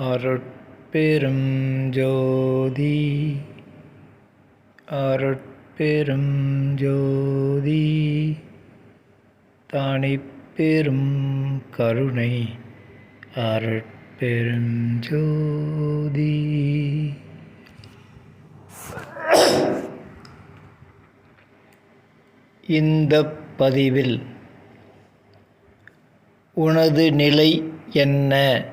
அருட்பெரும் ஜோதி அருட்பெரும் ஜோதி தனிப்பெரும் கருணை அருட்பெரும் ஜோதி. இந்த பதிவில் உனது நிலை என்ன?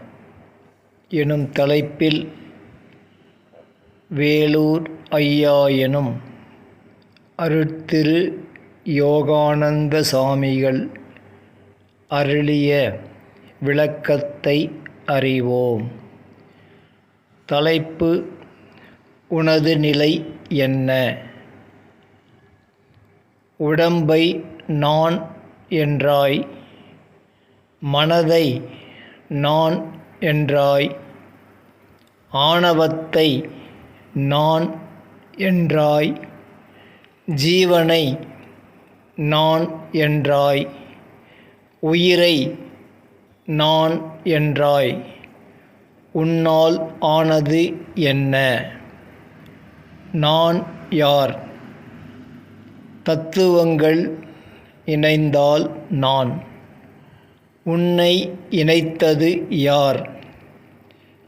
எனும் தலைப்பில் வேலூர் ஐயா எனும் அருட்திரு யோகானந்த சாமிகள் அருளிய விளக்கத்தை அறிவோம். தலைப்பு உனது நிலை என்ன? உடம்பை நான் என்றாய் மனதை நான் என்றாய். ஆணவத்தை நான் என்றாய். ஜீவனை நான் என்றாய். உயிரை நான் என்றாய். உன்னால் ஆனது என்ன? நான் யார்? தத்துவங்கள் இணைந்தால் நான். உன்னை இணைத்தது யார்?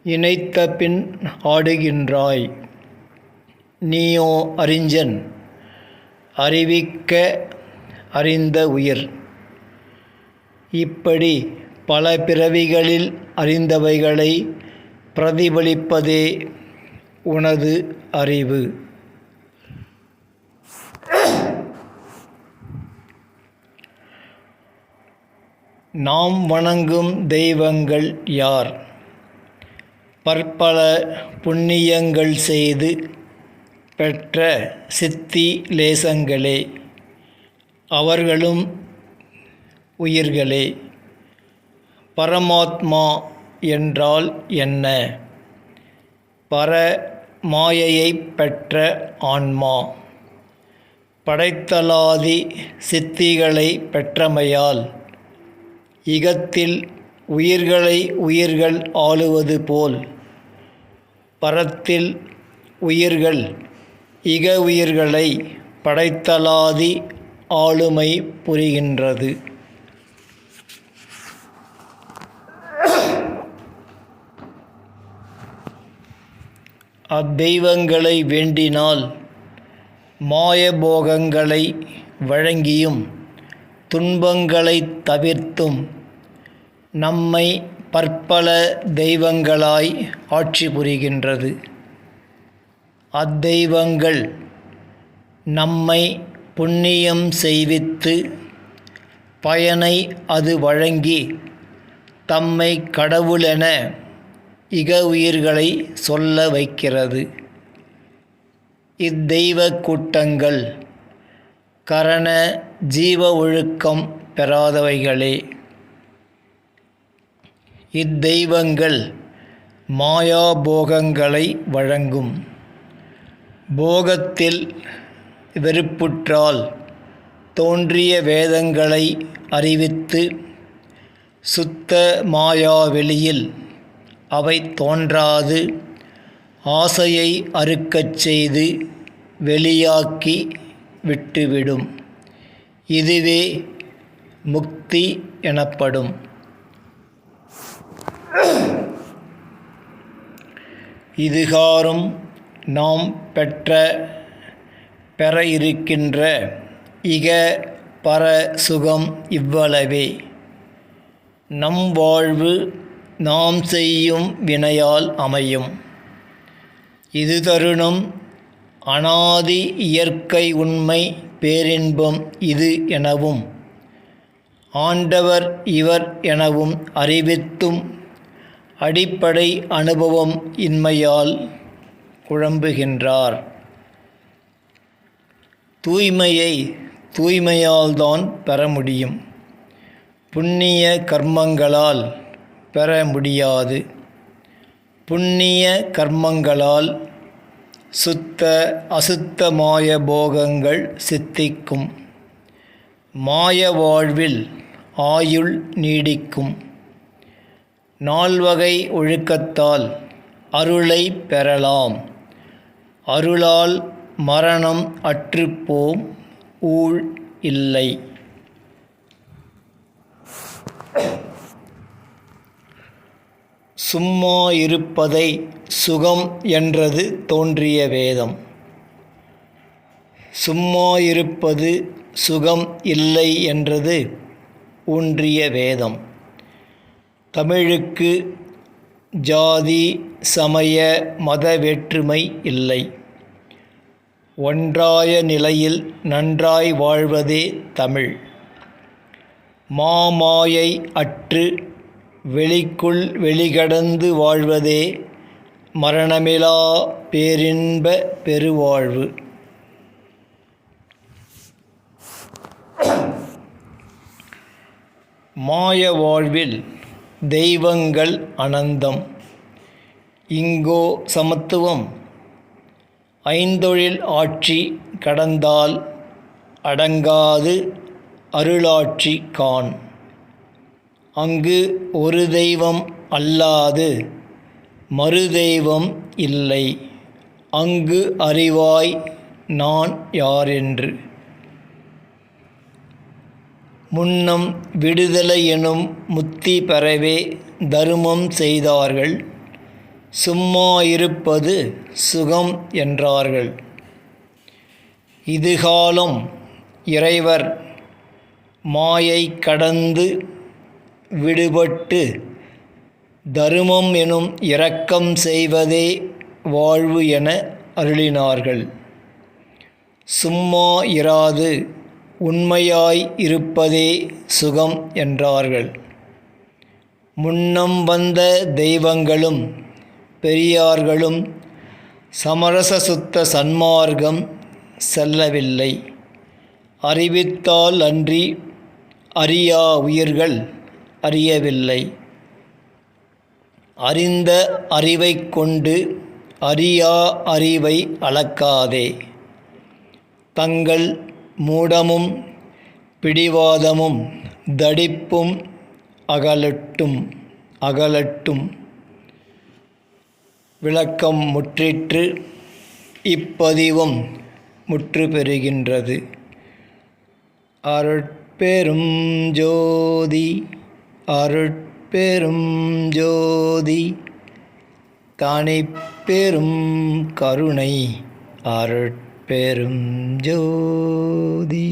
இணைத்த பின் ஆடுகின்றாய். நீயோ அறிஞன் அறிவிக்க அறிந்த உயிர். இப்படி பல பிறவிகளில் அறிந்தவைகளை பிரதிபலிப்பதே உனது அறிவு. நாம் வணங்கும் தெய்வங்கள் யார்? பற்பல புண்ணியங்கள் செய்து பெற்ற சித்தி லேசங்களே அவர்களும் உயிர்களே. பரமாத்மா என்றால் என்ன? பர மாயையை பெற்ற ஆன்மா. படைத்தலாதி சித்திகளை பெற்றமையால் இகத்தில் உயிர்களை உயிர்கள் ஆளுவது போல். பரத்தில் உயிர்கள் இக உயிர்களை படைத்தலாதி ஆளுமை புரிகின்றது. அத்தெய்வங்களை வேண்டினால் மாயபோகங்களை வழங்கியும் துன்பங்களை தவிர்த்தும் நம்மை பற்பல தெய்வங்களாய் ஆட்சி புரிகின்றது. அத்தெய்வங்கள் நம்மை புண்ணியம் செய்வித்து பயனை அது வழங்கி தம்மை கடவுளென இக உயிர்களை சொல்ல வைக்கிறது. இத்தெய்வ கூட்டங்கள் கரண ஜீவ ஒழுக்கம் பெறாதவைகளே இத்தெய்வங்கள் மாயாபோகங்களை வழங்கும். போகத்தில் வெறுப்புற்றால் தோன்றிய வேதங்களை அறிவித்து சுத்த மாயா வெளியில் அவை தோன்றாது. ஆசையை அறுக்கச் செய்து வெளியாக்கி விட்டுவிடும். இதுவே முக்தி எனப்படும். இதுகாரும் நாம் பெற்ற பெற இருக்கின்ற இக பர சுகம் இவ்வளவே. நம் வாழ்வு நாம் செய்யும் வினையால் அமையும். இது தருணம் அனாதி இயற்கை உண்மை பேரின்பம் இது எனவும் ஆண்டவர் இவர் எனவும் அறிவித்தும் அடிப்படை அனுபவம் இன்மையால் குழம்புகின்றார். தூய்மையை தூய்மையால்தான் பெற முடியும். புண்ணிய கர்மங்களால் பெற முடியாது. புண்ணிய கர்மங்களால் சுத்த அசுத்த மாய போகங்கள் சித்திக்கும். மாய வாழ்வில் ஆயுள் நீடிக்கும். நால்வகை ஒழுக்கத்தால் அருளை பெறலாம். அருளால் மரணம் அற்றுப்போம். ஊழ் இல்லை. சும்மா இருப்பதை சுகம் என்றது தோன்றிய வேதம். சும்மா இருப்பது சுகம் இல்லை என்றது ஊன்றிய வேதம். தமிழுக்கு ஜாதி சமய மத வேற்றுமை இல்லை. ஒன்றாய நிலையில் நன்றாய் வாழ்வதே தமிழ். மாமாயை அற்று வெளிக்குள் வெளிகடந்து வாழ்வதே மரணமிலா பேரின்ப பெருவாழ்வு. மாய வாழ்வில் தெய்வங்கள் அனந்தம். இங்கோ சமத்துவம். ஐந்தொழில் ஆட்சி கடந்தால் அடங்காது அருளாட்சி கான் அங்கு ஒரு தெய்வம் அல்லாது மறு தெய்வம் இல்லை. அங்கு அறிவாய் நான் யாரென்று? முன்னம் விடுதலை எனும் முத்தி பெறவே தருமம் செய்தார்கள். சும்மா இருப்பது சுகம் என்றார்கள். இதுகாலம் இறைவர் மாயை கடந்து விடுபட்டு தருமம் எனும் இரக்கம் செய்வதே வாழ்வு என அருளினார்கள். சும்மா இராது உண்மையாய் இருப்பதே சுகம் என்றார்கள். முன்னம் வந்த தெய்வங்களும் பெரியார்களும் சமரச சுத்த சன்மார்க்கம் செல்லவில்லை. அறிவித்தால் அன்றி அறியா உயிர்கள் அறியவில்லை. அறிந்த அறிவைக் கொண்டு அறியா அறிவை அளக்காதே. தங்கள் மூடமும் பிடிவாதமும் தடிப்பும் அகலட்டும் அகலட்டும். விளக்கம் முற்றிற்று இப்பதிவும் முற்று பெறுகின்றது. அருட்பெரும் ஜோதி அருட்பெரும் ஜோதி தனிப்பெரும் கருணை அருட்பெரும் ஜோதி.